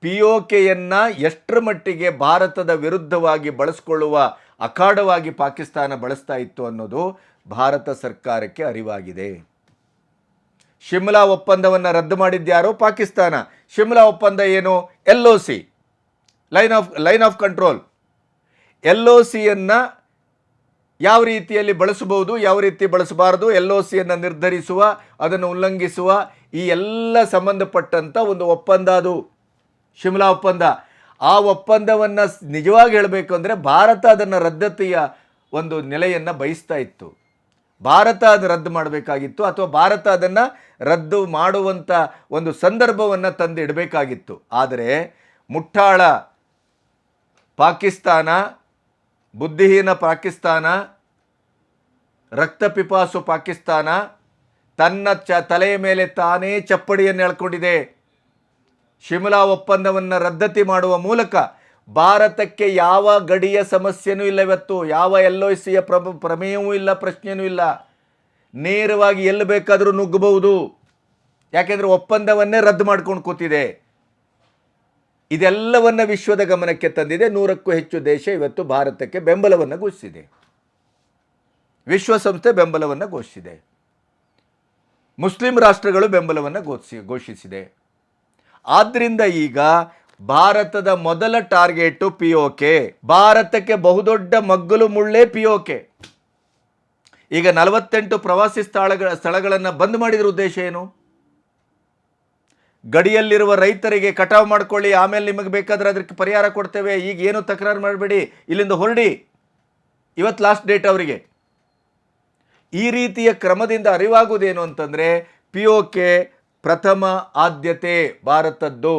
ಪಿ ಒ ಕೆಯನ್ನು ಎಷ್ಟರ ಮಟ್ಟಿಗೆ ಭಾರತದ ವಿರುದ್ಧವಾಗಿ ಬಳಸ್ಕೊಳ್ಳುವ ಅಖಾಡವಾಗಿ ಪಾಕಿಸ್ತಾನ ಬಳಸ್ತಾ ಇತ್ತು ಅನ್ನೋದು ಭಾರತ ಸರ್ಕಾರಕ್ಕೆ ಅರಿವಾಗಿದೆ. ಶಿಮ್ಲಾ ಒಪ್ಪಂದವನ್ನು ರದ್ದು ಮಾಡಿದ್ಯಾರೋ ಪಾಕಿಸ್ತಾನ. ಶಿಮ್ಲಾ ಒಪ್ಪಂದ ಏನು? L O C. Line of line of control L O ಸಿಯನ್ನು ಯಾವ ರೀತಿಯಲ್ಲಿ ಬಳಸಬಹುದು, ಯಾವ ರೀತಿ ಬಳಸಬಾರದು ಎಲ್ ಒ ಸಿಯನ್ನು ನಿರ್ಧರಿಸುವ, ಅದನ್ನು ಉಲ್ಲಂಘಿಸುವ, ಈ ಎಲ್ಲ ಸಂಬಂಧಪಟ್ಟಂಥ ಒಂದು ಒಪ್ಪಂದ ಅದು. ಶಿಮ್ಲಾ ಒಪ್ಪಂದ. ಆ ಒಪ್ಪಂದವನ್ನು ನಿಜವಾಗಿ ಹೇಳಬೇಕು ಅಂದರೆ ಭಾರತ ಅದನ್ನು ರದ್ದತಿಯ ಒಂದು ನೆಲೆಯನ್ನು ಬಯಸ್ತಾ ಇತ್ತು. ಭಾರತ ಅದು ರದ್ದು ಮಾಡಬೇಕಾಗಿತ್ತು ಅಥವಾ ಭಾರತ ಅದನ್ನು ರದ್ದು ಮಾಡುವಂಥ ಒಂದು ಸಂದರ್ಭವನ್ನು ತಂದು ಇಡಬೇಕಾಗಿತ್ತು ಆದರೆ ಮುಟ್ಟಾಳ ಪಾಕಿಸ್ತಾನ, ಬುದ್ಧಿಹೀನ ಪಾಕಿಸ್ತಾನ ರಕ್ತಪಿಪಾಸು ಪಾಕಿಸ್ತಾನ, ತನ್ನ ಚ, ತಲೆಯ ಮೇಲೆ ತಾನೇ ಚಪ್ಪಡಿಯನ್ನು ಎಳ್ಕೊಂಡಿದೆ. ಶಿಮ್ಲಾ ಒಪ್ಪಂದವನ್ನು ರದ್ದತಿ ಮಾಡುವ ಮೂಲಕ ಭಾರತಕ್ಕೆ ಯಾವ ಗಡಿಯ ಸಮಸ್ಯೆನೂ ಇಲ್ಲ ಇವತ್ತು, ಯಾವ ಎಲ್ ಒ ಸಿಯ ಪ್ರಮ ಪ್ರಮೇಯವೂ ಇಲ್ಲ ಪ್ರಶ್ನೆಯೂ ಇಲ್ಲ. ನೇರವಾಗಿ ಎಲ್ಲಿ ಬೇಕಾದರೂ ನುಗ್ಗಬಹುದು. ಯಾಕೆಂದರೆ ಒಪ್ಪಂದವನ್ನೇ ರದ್ದು ಮಾಡ್ಕೊಂಡು ಕೂತಿದೆ. ಇದೆಲ್ಲವನ್ನ ವಿಶ್ವದ ಗಮನಕ್ಕೆ ತಂದಿದೆ. ನೂರಕ್ಕೂ ಹೆಚ್ಚು ದೇಶ ಇವತ್ತು ಭಾರತಕ್ಕೆ ಬೆಂಬಲವನ್ನು ಘೋಷಿಸಿದೆ. ವಿಶ್ವಸಂಸ್ಥೆ ಬೆಂಬಲವನ್ನು ಘೋಷಿಸಿದೆ. ಮುಸ್ಲಿಂ ರಾಷ್ಟ್ರಗಳು ಬೆಂಬಲವನ್ನು ಘೋಷಿ, ಘೋಷಿಸಿದೆ. ಆದ್ದರಿಂದ ಈಗ ಭಾರತದ ಮೊದಲ ಟಾರ್ಗೆಟು ಪಿ ಒ ಕೆ ಭಾರತಕ್ಕೆ ಬಹುದೊಡ್ಡ ಮಗ್ಗಲು ಮುಳ್ಳೇ ಪಿ ಒ ಕೆ ಈಗ ನಲವತ್ತೆಂಟು ಪ್ರವಾಸಿ ಸ್ಥಳಗಳ, ಸ್ಥಳಗಳನ್ನು ಬಂದ್ ಮಾಡಿದ್ರ ಉದ್ದೇಶ ಏನು? ಗಡಿಯಲ್ಲಿರುವ ರೈತರಿಗೆ ಕಟಾವು ಮಾಡ್ಕೊಳ್ಳಿ, ಆಮೇಲೆ ನಿಮಗೆ ಬೇಕಾದ್ರೆ ಅದಕ್ಕೆ ಪರಿಹಾರ ಕೊಡ್ತೇವೆ. ಈಗ ಏನು ತಕರಾರು ಮಾಡಬೇಡಿ, ಇಲ್ಲಿಂದ ಹೊರಡಿ. ಇವತ್ತು ಲಾಸ್ಟ್ ಡೇಟ್ ಅವರಿಗೆ. ಈ ರೀತಿಯ ಕ್ರಮದಿಂದ ಅರಿವಾಗುವುದೇನು ಅಂತಂದರೆ ಪಿ ಒ ಕೆ ಪ್ರಥಮ ಆದ್ಯತೆ ಭಾರತದ್ದು.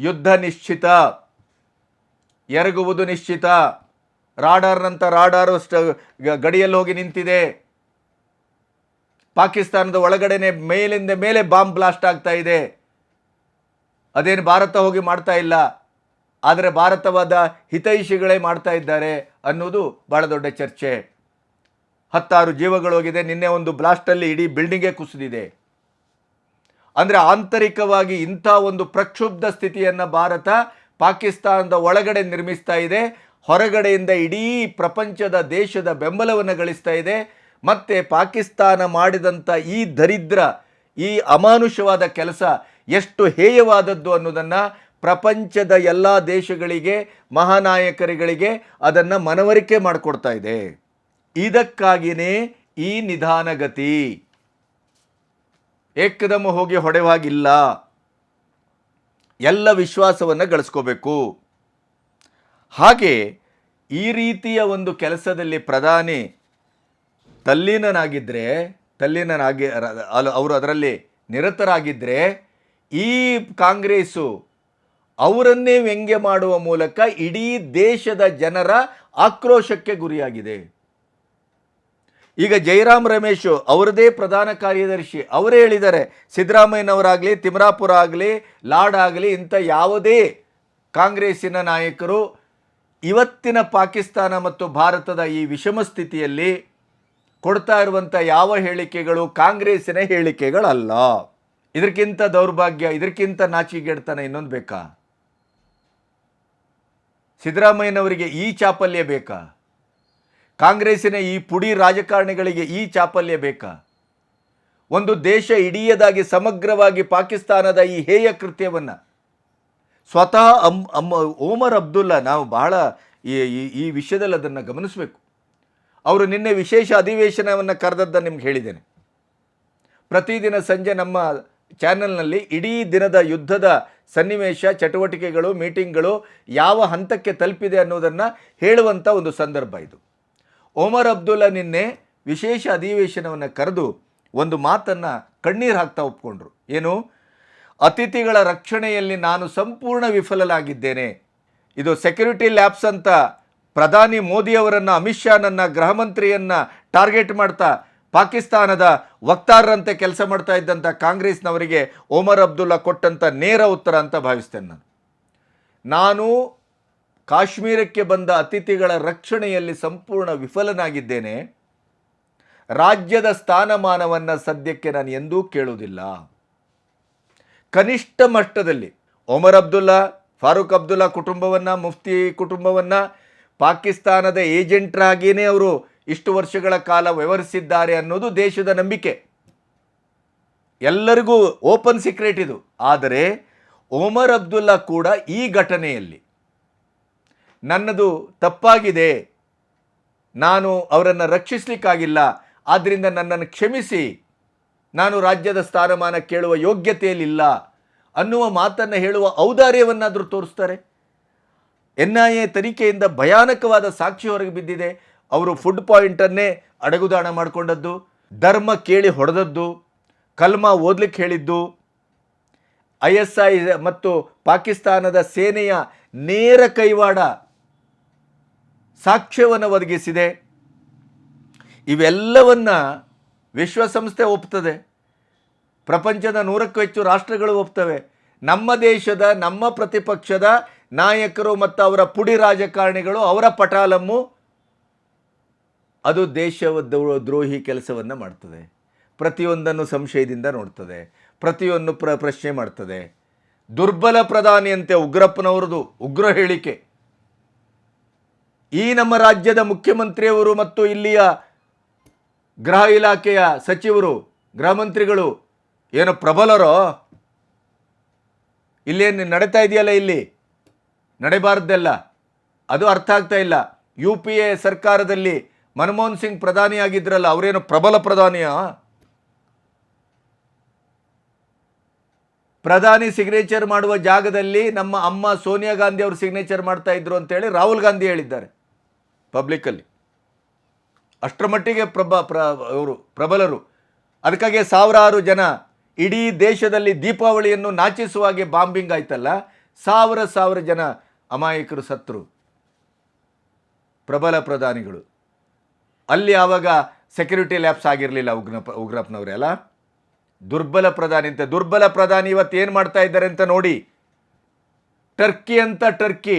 ಯುದ್ಧ ನಿಶ್ಚಿತ. ಎರಗುವುದು ನಿಶ್ಚಿತ. ರಾಡಾರ್ನಂತ ರಾಡಾರು ಗಡಿಯಲ್ಲಿ ಹೋಗಿ ನಿಂತಿದೆ. ಪಾಕಿಸ್ತಾನದ ಒಳಗಡೆನೆ ಮೇಲಿಂದ ಮೇಲೆ ಬಾಂಬ್ ಬ್ಲಾಸ್ಟ್ ಆಗ್ತಾ ಇದೆ. ಅದೇನು ಭಾರತ ಹೋಗಿ ಮಾಡ್ತಾ ಇಲ್ಲ, ಆದರೆ ಭಾರತವಾದ ಹಿತೈಷಿಗಳೇ ಮಾಡ್ತಾ ಇದ್ದಾರೆ ಅನ್ನೋದು ಬಹಳ ದೊಡ್ಡ ಚರ್ಚೆ. ಹತ್ತಾರು ಜೀವಗಳು ಹೋಗಿದೆ, ನಿನ್ನೆ ಒಂದು ಬ್ಲಾಸ್ಟಲ್ಲಿ ಇಡೀ ಬಿಲ್ಡಿಂಗೇ ಕುಸಿದಿದೆ. ಅಂದರೆ ಆಂತರಿಕವಾಗಿ ಇಂಥ ಒಂದು ಪ್ರಕ್ಷುಬ್ಧ ಸ್ಥಿತಿಯನ್ನು ಭಾರತ ಪಾಕಿಸ್ತಾನದ ಒಳಗಡೆ ನಿರ್ಮಿಸ್ತಾ ಇದೆ, ಹೊರಗಡೆಯಿಂದ ಇಡೀ ಪ್ರಪಂಚದ ದೇಶದ ಬೆಂಬಲವನ್ನು ಗಳಿಸ್ತಾ ಇದೆ, ಮತ್ತು ಪಾಕಿಸ್ತಾನ ಮಾಡಿದಂಥ ಈ ದರಿದ್ರ, ಈ ಅಮಾನುಷವಾದ ಕೆಲಸ ಎಷ್ಟು ಹೇಯವಾದದ್ದು ಅನ್ನೋದನ್ನು ಪ್ರಪಂಚದ ಎಲ್ಲ ದೇಶಗಳಿಗೆ, ಮಹಾನಾಯಕರುಗಳಿಗೆ ಅದನ್ನು ಮನವರಿಕೆ ಮಾಡಿಕೊಡ್ತಾ ಇದೆ. ಇದಕ್ಕಾಗಿಯೇ ಈ ನಿಧಾನಗತಿ. ಏಕದಮ್ಮ ಹೋಗಿ ಹೊಡೆವಾಗಿಲ್ಲ. ಎಲ್ಲ ವಿಶ್ವಾಸವನ್ನು ಗಳಿಸ್ಕೋಬೇಕು. ಹಾಗೆ ಈ ರೀತಿಯ ಒಂದು ಕೆಲಸದಲ್ಲಿ ಪ್ರಧಾನಿ ತಲ್ಲೀನನಾಗಿದ್ದರೆ ತಲ್ಲೀನನಾಗಿ ಅವರು ಅದರಲ್ಲಿ ನಿರತರಾಗಿದ್ದರೆ ಈ ಕಾಂಗ್ರೆಸ್ಸು ಅವರನ್ನೇ ವ್ಯಂಗ್ಯ ಮಾಡುವ ಮೂಲಕ ಇಡೀ ದೇಶದ ಜನರ ಆಕ್ರೋಶಕ್ಕೆ ಗುರಿಯಾಗಿದೆ. ಈಗ ಜಯರಾಮ್ ರಮೇಶ್ ಅವರದೇ ಪ್ರಧಾನ ಕಾರ್ಯದರ್ಶಿ, ಅವರೇ ಹೇಳಿದ್ದಾರೆ, ಸಿದ್ದರಾಮಯ್ಯನವರಾಗಲಿ, ತಿಮ್ರಾಪುರ ಆಗಲಿ, ಲಾಡ್ ಆಗಲಿ, ಇಂಥ ಯಾವುದೇ ಕಾಂಗ್ರೆಸ್ಸಿನ ನಾಯಕರು ಇವತ್ತಿನ ಪಾಕಿಸ್ತಾನ ಮತ್ತು ಭಾರತದ ಈ ವಿಷಮ ಸ್ಥಿತಿಯಲ್ಲಿ ಕೊಡ್ತಾ ಇರುವಂಥ ಯಾವ ಹೇಳಿಕೆಗಳು ಕಾಂಗ್ರೆಸ್ಸಿನ ಹೇಳಿಕೆಗಳಲ್ಲ. ಇದಕ್ಕಿಂತ ದೌರ್ಭಾಗ್ಯ ಇದಕ್ಕಿಂತ ನಾಚಿಗೆಡ್ತಾನ ಇನ್ನೊಂದು ಬೇಕಾ? ಸಿದ್ದರಾಮಯ್ಯನವರಿಗೆ ಈ ಚಾಪಲ್ಯ ಬೇಕಾ? ಕಾಂಗ್ರೆಸ್ಸಿನ ಈ ಪುಡಿ ರಾಜಕಾರಣಿಗಳಿಗೆ ಈ ಚಾಪಲ್ಯ ಬೇಕಾ? ಒಂದು ದೇಶ ಇಡೀಯದಾಗಿ ಸಮಗ್ರವಾಗಿ ಪಾಕಿಸ್ತಾನದ ಈ ಹೇಯ ಕೃತ್ಯವನ್ನು ಸ್ವತಃ ಅಮ್ ಅಮ್ಮ ಓಮರ್ ಅಬ್ದುಲ್ಲಾ, ನಾವು ಬಹಳ ಈ, ಈ- ವಿಷಯದಲ್ಲಿ ಅದನ್ನು ಗಮನಿಸಬೇಕು. ಅವರು ನಿನ್ನೆ ವಿಶೇಷ ಅಧಿವೇಶನವನ್ನು ಕರೆದದ್ದನ್ನು ನಿಮ್ಗೆ ಹೇಳಿದ್ದೇನೆ. ಪ್ರತಿದಿನ ಸಂಜೆ ನಮ್ಮ ಚಾನೆಲ್ನಲ್ಲಿ ಇಡೀ ದಿನದ ಯುದ್ಧದ ಸನ್ನಿವೇಶ, ಚಟುವಟಿಕೆಗಳು, ಮೀಟಿಂಗ್ಗಳು ಯಾವ ಹಂತಕ್ಕೆ ತಲುಪಿದೆ ಅನ್ನೋದನ್ನು ಹೇಳುವಂಥ ಒಂದು ಸಂದರ್ಭ ಇದು. ಒಮರ್ ಅಬ್ದುಲ್ಲಾ ನಿನ್ನೆ ವಿಶೇಷ ಅಧಿವೇಶನವನ್ನು ಕರೆದು ಒಂದು ಮಾತನ್ನು ಕಣ್ಣೀರು ಹಾಕ್ತಾ ಒಪ್ಕೊಂಡ್ರು. ಏನು? ಅತಿಥಿಗಳ ರಕ್ಷಣೆಯಲ್ಲಿ ನಾನು ಸಂಪೂರ್ಣ ವಿಫಲನಾಗಿದ್ದೇನೆ ಇದು ಸೆಕ್ಯೂರಿಟಿ ಲ್ಯಾಬ್ಸ್ ಅಂತ ಪ್ರಧಾನಿ ಮೋದಿಯವರನ್ನು ಅಮಿತ್ ಶಾನನ್ನು ಗೃಹ ಮಂತ್ರಿಯನ್ನು ಟಾರ್ಗೆಟ್ ಮಾಡ್ತಾ ಪಾಕಿಸ್ತಾನದ ವಕ್ತಾರರಂತೆ ಕೆಲಸ ಮಾಡ್ತಾ ಇದ್ದಂಥ ಕಾಂಗ್ರೆಸ್ನವರಿಗೆ ಒಮರ್ ಅಬ್ದುಲ್ಲಾ ಕೊಟ್ಟಂಥ ನೇರ ಉತ್ತರ ಅಂತ ಭಾವಿಸ್ತೇನೆ ನಾನು. ನಾನು ಕಾಶ್ಮೀರಕ್ಕೆ ಬಂದ ಅತಿಥಿಗಳ ರಕ್ಷಣೆಯಲ್ಲಿ ಸಂಪೂರ್ಣ ವಿಫಲನಾಗಿದ್ದೇನೆ. ರಾಜ್ಯದ ಸ್ಥಾನಮಾನವನ್ನು ಸದ್ಯಕ್ಕೆ ನಾನು ಎಂದೂ ಕೇಳುವುದಿಲ್ಲ. ಕನಿಷ್ಠ ಮಟ್ಟದಲ್ಲಿ ಒಮರ್ ಅಬ್ದುಲ್ಲಾ, ಫಾರೂಕ್ ಅಬ್ದುಲ್ಲಾ ಕುಟುಂಬವನ್ನು, ಮುಫ್ತಿ ಕುಟುಂಬವನ್ನು ಪಾಕಿಸ್ತಾನದ ಏಜೆಂಟ್ರಾಗಿಯೇ ಅವರು ಇಷ್ಟು ವರ್ಷಗಳ ಕಾಲ ವ್ಯವಹರಿಸಿದ್ದಾರೆ ಅನ್ನೋದು ದೇಶದ ನಂಬಿಕೆ. ಎಲ್ಲರಿಗೂ ಓಪನ್ ಸೀಕ್ರೆಟ್ ಇದು. ಆದರೆ ಒಮರ್ ಅಬ್ದುಲ್ಲಾ ಕೂಡ ಈ ಘಟನೆಯಲ್ಲಿ ನನ್ನದು ತಪ್ಪಾಗಿದೆ. ನಾನು ಅವರನ್ನು ರಕ್ಷಿಸಲಿಕ್ಕಾಗಿಲ್ಲ. ಆದ್ದರಿಂದ ನನ್ನನ್ನು ಕ್ಷಮಿಸಿ. ನಾನು ರಾಜ್ಯದ ಸ್ಥಾನಮಾನ ಕೇಳುವ ಯೋಗ್ಯತೆಯಲ್ಲಿಲ್ಲ ಅನ್ನುವ ಮಾತನ್ನು ಹೇಳುವ ಔದಾರ್ಯವನ್ನಾದರೂ ತೋರಿಸ್ತಾರೆ. ಎನ್ ಐ ಎ ತನಿಖೆಯಿಂದ ಭಯಾನಕವಾದ ಸಾಕ್ಷಿ ಹೊರಗೆ ಬಿದ್ದಿದೆ. ಅವರು ಫುಡ್ ಪಾಯಿಂಟನ್ನೇ ಅಡಗುದಾಣ ಮಾಡಿಕೊಂಡದ್ದು, ಧರ್ಮ ಕೇಳಿ ಹೊಡೆದದ್ದು, ಕಲ್ಮಾ ಓದ್ಲಿಕ್ಕೆ ಹೇಳಿದ್ದು, ಐ ಎಸ್ ಐ ಮತ್ತು ಪಾಕಿಸ್ತಾನದ ಸೇನೆಯ ನೇರ ಕೈವಾಡ ಸಾಕ್ಷ್ಯವನ್ನು ಒದಗಿಸಿದೆ. ಇವೆಲ್ಲವನ್ನ ವಿಶ್ವಸಂಸ್ಥೆ ಒಪ್ತದೆ. ಪ್ರಪಂಚದ ನೂರಕ್ಕೂ ಹೆಚ್ಚು ರಾಷ್ಟ್ರಗಳು ಒಪ್ತವೆ. ನಮ್ಮ ದೇಶದ, ನಮ್ಮ ಪ್ರತಿಪಕ್ಷದ ನಾಯಕರು ಮತ್ತು ಅವರ ಪುಡಿ ರಾಜಕಾರಣಿಗಳು ಅವರ ಪಟಾಲಮ್ಮು ಅದು ದೇಶ ದ್ರೋಹಿ ಕೆಲಸವನ್ನು ಮಾಡ್ತದೆ. ಪ್ರತಿಯೊಂದನ್ನು ಸಂಶಯದಿಂದ ನೋಡ್ತದೆ. ಪ್ರತಿಯೊಂದು ಪ್ರ, ಪ್ರಶ್ನೆ ಮಾಡ್ತದೆ. ದುರ್ಬಲ ಪ್ರಧಾನಿಯಂತೆ ಉಗ್ರಪ್ಪನವರದು, ಉಗ್ರ ಹೇಳಿಕೆ. ಈ ನಮ್ಮ ರಾಜ್ಯದ ಮುಖ್ಯಮಂತ್ರಿಯವರು ಮತ್ತು ಇಲ್ಲಿಯ ಗೃಹ ಇಲಾಖೆಯ ಸಚಿವರು, ಗೃಹ ಮಂತ್ರಿಗಳು ಏನು ಪ್ರಬಲರೋ? ಇಲ್ಲೇನು ನಡೀತಾ ಇದೆಯಲ್ಲ ಇಲ್ಲಿ? ನಡೆಬಾರ್ದೆಲ್ಲ. ಅದು ಅರ್ಥ ಆಗ್ತಾ ಇಲ್ಲ. ಯು ಪಿ ಎ ಸರ್ಕಾರದಲ್ಲಿ ಮನಮೋಹನ್ ಸಿಂಗ್ ಪ್ರಧಾನಿಯಾಗಿದ್ರಲ್ಲ, ಅವರೇನು ಪ್ರಬಲ ಪ್ರಧಾನಿಯ? ಪ್ರಧಾನಿ ಸಿಗ್ನೇಚರ್ ಮಾಡುವ ಜಾಗದಲ್ಲಿ ನಮ್ಮ ಅಮ್ಮ ಸೋನಿಯಾ ಗಾಂಧಿ ಅವರು ಸಿಗ್ನೇಚರ್ ಮಾಡ್ತಾ ಇದ್ರು ಅಂತೇಳಿ ರಾಹುಲ್ ಗಾಂಧಿ ಹೇಳಿದ್ದಾರೆ ಪಬ್ಲಿಕ್ಕಲ್ಲಿ ಅಷ್ಟರ ಮಟ್ಟಿಗೆ ಪ್ರಬ, ಪ್ರ ಅವರು ಪ್ರಬಲರು. ಅದಕ್ಕಾಗಿ ಸಾವಿರಾರು ಜನ ಇಡೀ ದೇಶದಲ್ಲಿ ದೀಪಾವಳಿಯನ್ನು ನಾಚಿಸುವ ಹಾಗೆ ಬಾಂಬಿಂಗ್ ಆಯ್ತಲ್ಲ, ಸಾವಿರ ಸಾವಿರ ಜನ ಅಮಾಯಕರು, ಸತ್ರು, ಪ್ರಬಲ ಪ್ರಧಾನಿಗಳು. ಅಲ್ಲಿ ಆವಾಗ ಸೆಕ್ಯೂರಿಟಿ ಲ್ಯಾಬ್ಸ್ ಆಗಿರಲಿಲ್ಲ ಉಗ್ರಪ್ಪ ಉಗ್ರಪ್ಪನವರೆಲ್ಲ ದುರ್ಬಲ ಪ್ರಧಾನಿ ಅಂತ, ದುರ್ಬಲ ಪ್ರಧಾನಿ ಇವತ್ತು ಏನು ಮಾಡ್ತಾ ಇದ್ದಾರೆ ಅಂತ ನೋಡಿ. ಟರ್ಕಿ ಅಂತ ಟರ್ಕಿ.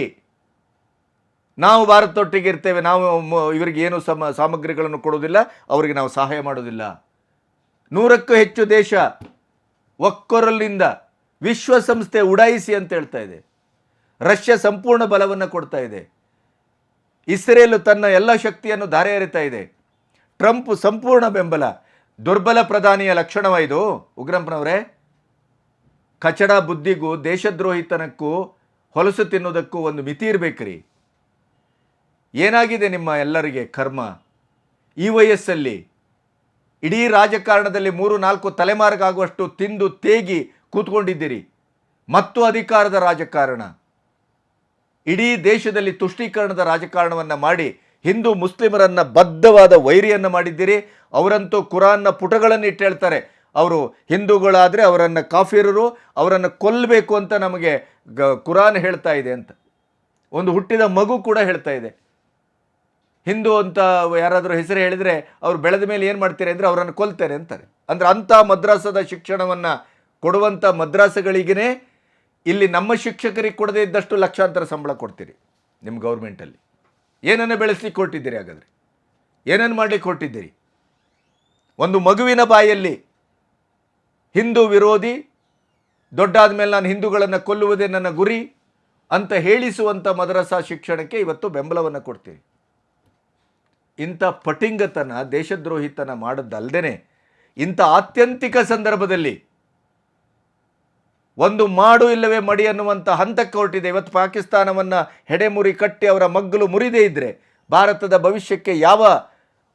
ನಾವು ಭಾರತದೊಟ್ಟಿಗೆ ಇರ್ತೇವೆ, ನಾವು ಇವರಿಗೆ ಏನು ಸಮ, ಸಾಮಗ್ರಿಗಳನ್ನು ಕೊಡೋದಿಲ್ಲ ಅವರಿಗೆ ನಾವು ಸಹಾಯ ಮಾಡೋದಿಲ್ಲ. ನೂರಕ್ಕೂ ಹೆಚ್ಚು ದೇಶ ಒಕ್ಕೊರಲಿಂದ ವಿಶ್ವಸಂಸ್ಥೆ ಉಡಾಯಿಸಿ ಅಂತ ಹೇಳ್ತಾ ಇದೆ. ರಷ್ಯಾ ಸಂಪೂರ್ಣ ಬಲವನ್ನು ಕೊಡ್ತಾ ಇದೆ. ಇಸ್ರೇಲ್ ತನ್ನ ಎಲ್ಲ ಶಕ್ತಿಯನ್ನು ಧಾರೆ ಎರಿತಾ ಇದೆ. ಟ್ರಂಪ್ ಸಂಪೂರ್ಣ ಬೆಂಬಲ. ದುರ್ಬಲ ಪ್ರಧಾನಿಯ ಲಕ್ಷಣವಾಯಿದು ಉಗ್ರಂಪನವರೇ, ಕಚಡ ಬುದ್ಧಿಗೂ, ದೇಶದ್ರೋಹಿತನಕ್ಕೂ, ಹೊಲಸು ತಿನ್ನೋದಕ್ಕೂ ಒಂದು ಮಿತಿ ಇರಬೇಕ್ರಿ ಏನಾಗಿದೆ ನಿಮ್ಮ ಎಲ್ಲರಿಗೆ ಕರ್ಮ? ಈ ವಯಸ್ಸಲ್ಲಿ ಇಡೀ ರಾಜಕಾರಣದಲ್ಲಿ ಮೂರು, ನಾಲ್ಕು ತಲೆಮಾರಿಗಾಗುವಷ್ಟು ತಿಂದು ತೇಗಿ ಕೂತ್ಕೊಂಡಿದ್ದೀರಿ. ಮತ್ತು ಅಧಿಕಾರದ ರಾಜಕಾರಣ. ಇಡೀ ದೇಶದಲ್ಲಿ ತುಷ್ಟೀಕರಣದ ರಾಜಕಾರಣವನ್ನು ಮಾಡಿ ಹಿಂದೂ ಮುಸ್ಲಿಮರನ್ನ ಬದ್ಧವಾದ ವೈರಿಯನ್ನು ಮಾಡಿದ್ದೀರಿ. ಅವರಂತೂ ಕುರಾನ್ನ ಪುಟಗಳನ್ನು ಇಟ್ಟೇಳ್ತಾರೆ ಅವರು ಹಿಂದೂಗಳಾದರೆ ಅವರನ್ನು ಕಾಫಿರರು, ಅವರನ್ನು ಕೊಲ್ಲಬೇಕು ಅಂತ ನಮಗೆ ಗ ಕುರಾನ್ ಹೇಳ್ತಾ ಇದೆ ಅಂತ. ಒಂದು ಹುಟ್ಟಿದ ಮಗು ಕೂಡ ಹೇಳ್ತಾ ಇದೆ. ಹಿಂದೂ ಅಂತ ಯಾರಾದರೂ ಹೆಸರು ಹೇಳಿದರೆ ಅವ್ರು ಬೆಳೆದ ಮೇಲೆ ಏನು ಮಾಡ್ತೀರಿ ಅಂದರೆ ಅವರನ್ನು ಕೊಲ್ತಾರೆ ಅಂತಾರೆ. ಅಂದರೆ ಅಂಥ ಮದ್ರಾಸದ ಶಿಕ್ಷಣವನ್ನು ಕೊಡುವಂಥ ಮದ್ರಾಸಗಳಿಗೇ ಇಲ್ಲಿ ನಮ್ಮ ಶಿಕ್ಷಕರಿಗೆ ಕೊಡದೇ ಇದ್ದಷ್ಟು ಲಕ್ಷಾಂತರ ಸಂಬಳ ಕೊಡ್ತೀರಿ ನಿಮ್ಮ ಗೌರ್ಮೆಂಟಲ್ಲಿ. ಏನನ್ನು ಬೆಳೆಸ್ಲಿಕ್ಕೆ ಕೊಟ್ಟಿದ್ದೀರಿ ಹಾಗಾದರೆ? ಏನನ್ನು ಮಾಡಲಿಕ್ಕೆ ಕೊಟ್ಟಿದ್ದೀರಿ? ಒಂದು ಮಗುವಿನ ಬಾಯಲ್ಲಿ ಹಿಂದೂ ವಿರೋಧಿ ದೊಡ್ಡಾದ ಮೇಲೆ ನಾನು ಹಿಂದೂಗಳನ್ನು ಕೊಲ್ಲುವುದೇ ನನ್ನ ಗುರಿ ಅಂತ ಹೇಳಿಸುವಂಥ ಮದರಸಾ ಶಿಕ್ಷಣಕ್ಕೆ ಇವತ್ತು ಬೆಂಬಲವನ್ನು ಕೊಡ್ತೀರಿ. ಇಂಥ ಪಟಿಂಗತನ, ದೇಶದ್ರೋಹಿತನ ಮಾಡದ್ದಲ್ದೇನೆ ಇಂಥ ಆತ್ಯಂತಿಕ ಸಂದರ್ಭದಲ್ಲಿ ಒಂದು ಮಾಡು ಇಲ್ಲವೇ ಮಡಿ ಅನ್ನುವಂಥ ಹಂತಕ್ಕೆ ಹೊರಟಿದೆ. ಇವತ್ತು ಪಾಕಿಸ್ತಾನವನ್ನು ಹೆಡೆಮುರಿ ಕಟ್ಟಿ ಅವರ ಮಗ್ಗಲು ಮುರಿದೇ ಇದ್ದರೆ ಭಾರತದ ಭವಿಷ್ಯಕ್ಕೆ ಯಾವ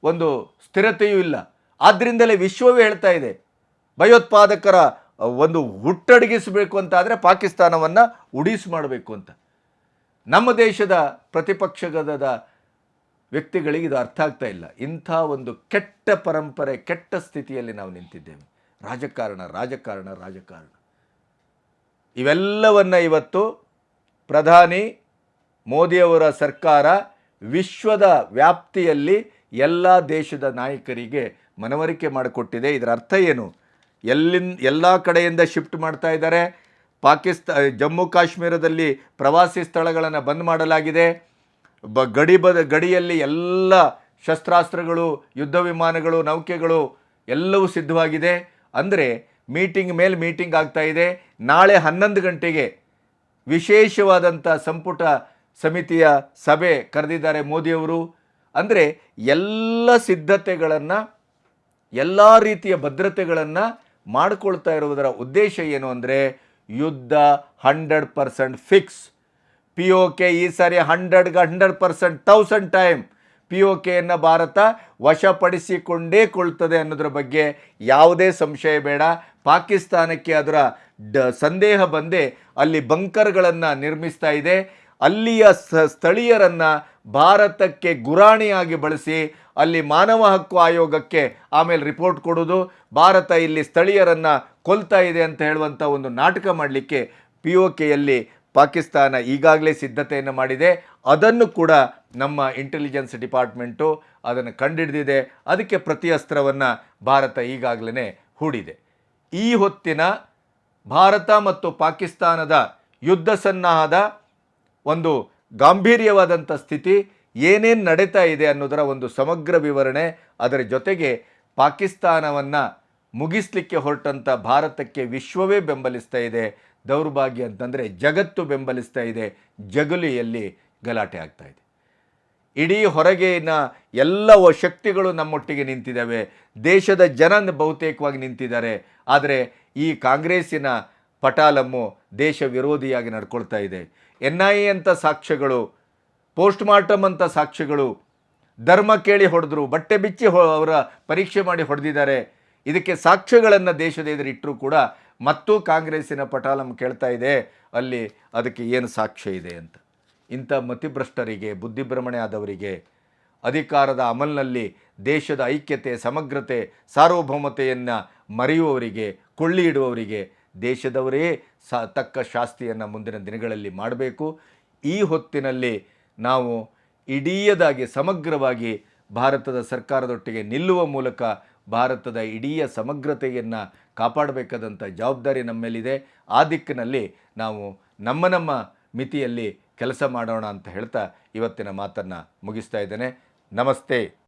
ಒಂದು ಸ್ಥಿರತೆಯೂ ಇಲ್ಲ. ಆದ್ದರಿಂದಲೇ ವಿಶ್ವವೇ ಹೇಳ್ತಾ ಇದೆ, ಭಯೋತ್ಪಾದಕರ ಒಂದು ಹುಟ್ಟಡಗಿಸಬೇಕು ಅಂತ ಆದರೆ ಪಾಕಿಸ್ತಾನವನ್ನು ಉಡೀಸ್ ಮಾಡಬೇಕು ಅಂತ. ನಮ್ಮ ದೇಶದ ಪ್ರತಿಪಕ್ಷದ ವ್ಯಕ್ತಿಗಳಿಗೆ ಇದು ಅರ್ಥ ಆಗ್ತಾ ಇಲ್ಲ. ಇಂಥ ಒಂದು ಕೆಟ್ಟ ಪರಂಪರೆ, ಕೆಟ್ಟ ಸ್ಥಿತಿಯಲ್ಲಿ ನಾವು ನಿಂತಿದ್ದೇವೆ. ರಾಜಕಾರಣ ರಾಜಕಾರಣ ರಾಜಕಾರಣ. ಇವೆಲ್ಲವನ್ನ ಇವತ್ತು ಪ್ರಧಾನಿ ಮೋದಿಯವರ ಸರ್ಕಾರ ವಿಶ್ವದ ವ್ಯಾಪ್ತಿಯಲ್ಲಿ ಎಲ್ಲ ದೇಶದ ನಾಯಕರಿಗೆ ಮನವರಿಕೆ ಮಾಡಿಕೊಟ್ಟಿದೆ. ಇದರ ಅರ್ಥ ಏನು? ಎಲ್ಲಿಂದ ಎಲ್ಲ ಕಡೆಯಿಂದ ಶಿಫ್ಟ್ ಮಾಡ್ತಾ ಇದ್ದಾರೆ. ಪಾಕಿಸ್ತಾ, ಜಮ್ಮು ಕಾಶ್ಮೀರದಲ್ಲಿ ಪ್ರವಾಸಿ ಸ್ಥಳಗಳನ್ನು ಬಂದ್ ಮಾಡಲಾಗಿದೆ. ಬ, ಗಡಿ ಬದ, ಗಡಿಯಲ್ಲಿ ಎಲ್ಲ ಶಸ್ತ್ರಾಸ್ತ್ರಗಳು, ಯುದ್ಧ ವಿಮಾನಗಳು, ನೌಕೆಗಳು ಎಲ್ಲವೂ ಸಿದ್ಧವಾಗಿದೆ. ಅಂದರೆ ಮೀಟಿಂಗ್ ಮೇಲೆ ಮೀಟಿಂಗ್ ಆಗ್ತಾ ಇದೆ. ನಾಳೆ ಹನ್ನೊಂದು ಗಂಟೆಗೆ ವಿಶೇಷವಾದಂಥ ಸಂಪುಟ ಸಮಿತಿಯ ಸಭೆ ಕರೆದಿದ್ದಾರೆ ಮೋದಿಯವರು ಅಂದರೆ ಎಲ್ಲ ಸಿದ್ಧತೆಗಳನ್ನು, ಎಲ್ಲ ರೀತಿಯ ಭದ್ರತೆಗಳನ್ನು ಮಾಡಿಕೊಳ್ತಾ ಇರುವುದರ ಉದ್ದೇಶ ಏನು ಅಂದರೆ ಯುದ್ಧ hundred percent fix. P O K ಈ ಸಾರಿ ಹಂಡ್ರೆಡ್ಗೆ hundred percent thousand time P O ಕೆಯನ್ನು Bharat ವಶಪಡಿಸಿಕೊಂಡೇ ಕೊಳ್ತದೆ ಅನ್ನೋದ್ರ ಬಗ್ಗೆ ಯಾವುದೇ ಸಂಶಯ ಬೇಡ. ಪಾಕಿಸ್ತಾನಕ್ಕೆ ಅದರ ಡ ಸಂದೇಹ ಬಂದೇ ಅಲ್ಲಿ ಬಂಕರ್ಗಳನ್ನು ನಿರ್ಮಿಸ್ತಾ ಇದೆ. ಅಲ್ಲಿಯ ಸ್ಥಳೀಯರನ್ನು ಭಾರತಕ್ಕೆ ಗುರಾಣಿಯಾಗಿ ಬಳಸಿ ಅಲ್ಲಿ ಮಾನವ ಹಕ್ಕು ಆಯೋಗಕ್ಕೆ ಆಮೇಲೆ ರಿಪೋರ್ಟ್ ಕೊಡೋದು. ಭಾರತ ಇಲ್ಲಿ ಸ್ಥಳೀಯರನ್ನು ಕೊಲ್ತಾ ಇದೆ ಅಂತ ಹೇಳುವಂಥ ಒಂದು ನಾಟಕ ಮಾಡಲಿಕ್ಕೆ ಪಿ ಒ ಕೆಯಲ್ಲಿ ಪಾಕಿಸ್ತಾನ ಈಗಾಗಲೇ ಸಿದ್ಧತೆಯನ್ನು ಮಾಡಿದೆ. ಅದನ್ನು ಕೂಡ ನಮ್ಮ ಇಂಟೆಲಿಜೆನ್ಸ್ ಡಿಪಾರ್ಟ್ಮೆಂಟು ಅದನ್ನು ಕಂಡಿಡಿದಿದೆ. ಅದಕ್ಕೆ ಪ್ರತಿಯಸ್ತ್ರವನ್ನು ಭಾರತ ಈಗಾಗಲೇ ಹೂಡಿದೆ. ಈ ಹೊತ್ತಿನ ಭಾರತ ಮತ್ತು ಪಾಕಿಸ್ತಾನದ ಯುದ್ಧ ಸನ್ನಾಹದ ಒಂದು ಗಾಂಭೀರ್ಯವಾದಂಥ ಸ್ಥಿತಿ ಏನೇನು ನಡೀತಾ ಇದೆ ಅನ್ನೋದರ ಒಂದು ಸಮಗ್ರ ವಿವರಣೆ ಅದರ ಜೊತೆಗೆ ಪಾಕಿಸ್ತಾನವನ್ನು ಮುಗಿಸ್ಲಿಕ್ಕೆ ಹೊರಟಂಥ ಭಾರತಕ್ಕೆ ವಿಶ್ವವೇ ಬೆಂಬಲಿಸ್ತಾ ಇದೆ, ದೌರ್ಭಾಗ್ಯ ಅಂತಂದರೆ ಜಗತ್ತು ಬೆಂಬಲಿಸ್ತಾ ಇದೆ, ಜಗುಲಿಯಲ್ಲಿ ಗಲಾಟೆ ಆಗ್ತಾ ಇದೆ. ಇಡೀ ಹೊರಗಿನ ಎಲ್ಲ ಶಕ್ತಿಗಳು ನಮ್ಮೊಟ್ಟಿಗೆ ನಿಂತಿದ್ದಾವೆ. ದೇಶದ ಜನ ಬಹುತೇಕವಾಗಿ ನಿಂತಿದ್ದಾರೆ. ಆದರೆ ಈ ಕಾಂಗ್ರೆಸ್ಸಿನ ಪಟಾಲಮ್ಮು ದೇಶ ವಿರೋಧಿಯಾಗಿ ನಡ್ಕೊಳ್ತಾ ಇದೆ. ಎನ್ ಐ ಅಂತ ಸಾಕ್ಷ್ಯಗಳು ಪೋಸ್ಟ್ ಮಾರ್ಟಮ್ ಅಂತ ಸಾಕ್ಷ್ಯಗಳು, ಧರ್ಮ ಕೇಳಿ ಹೊಡೆದ್ರು, ಬಟ್ಟೆ ಬಿಚ್ಚಿ ಅವರ ಪರೀಕ್ಷೆ ಮಾಡಿ ಹೊಡೆದಿದ್ದಾರೆ. ಇದಕ್ಕೆ ಸಾಕ್ಷ್ಯಗಳನ್ನು ದೇಶದ ಎದುರಿಟ್ಟರೂ ಕೂಡ ಮತ್ತೂ ಕಾಂಗ್ರೆಸ್ಸಿನ ಪಟಾಲಂ ಕೇಳ್ತಾ ಇದೆ. ಅಲ್ಲಿ ಅದಕ್ಕೆ ಏನು ಸಾಕ್ಷ್ಯ ಇದೆ ಅಂತ. ಇಂಥ ಮತಿಭ್ರಷ್ಟರಿಗೆ ಬುದ್ಧಿಭ್ರಮಣೆ ಆದವರಿಗೆ ಅಧಿಕಾರದ ಅಮಲ್ನಲ್ಲಿ ದೇಶದ ಐಕ್ಯತೆ, ಸಮಗ್ರತೆ, ಸಾರ್ವಭೌಮತೆಯನ್ನು ಮರೆಯುವವರಿಗೆ ಕೊಳ್ಳಿ ಇಡುವವರಿಗೆ ದೇಶದವರೇ ಸ, ತಕ್ಕ ಶಾಸ್ತಿಯನ್ನು ಮುಂದಿನ ದಿನಗಳಲ್ಲಿ ಮಾಡಬೇಕು. ಈ ಹೊತ್ತಿನಲ್ಲಿ ನಾವು ಇಡೀಯದಾಗಿ ಸಮಗ್ರವಾಗಿ ಭಾರತದ ಸರ್ಕಾರದೊಟ್ಟಿಗೆ ನಿಲ್ಲುವ ಮೂಲಕ ಭಾರತದ ಇಡೀ ಸಮಗ್ರತೆಯನ್ನು ಕಾಪಾಡಬೇಕಾದಂಥ ಜವಾಬ್ದಾರಿ ನಮ್ಮಲ್ಲಿದೆ ಆ ದಿಕ್ಕಿನಲ್ಲಿ ನಾವು ನಮ್ಮ ನಮ್ಮ ಮಿತಿಯಲ್ಲಿ ಕೆಲಸ ಮಾಡೋಣ ಅಂತ ಹೇಳ್ತಾ ಇವತ್ತಿನ ಮಾತನ್ನು ಮುಗಿಸ್ತಾ ಇದ್ದೇನೆ. ನಮಸ್ತೆ.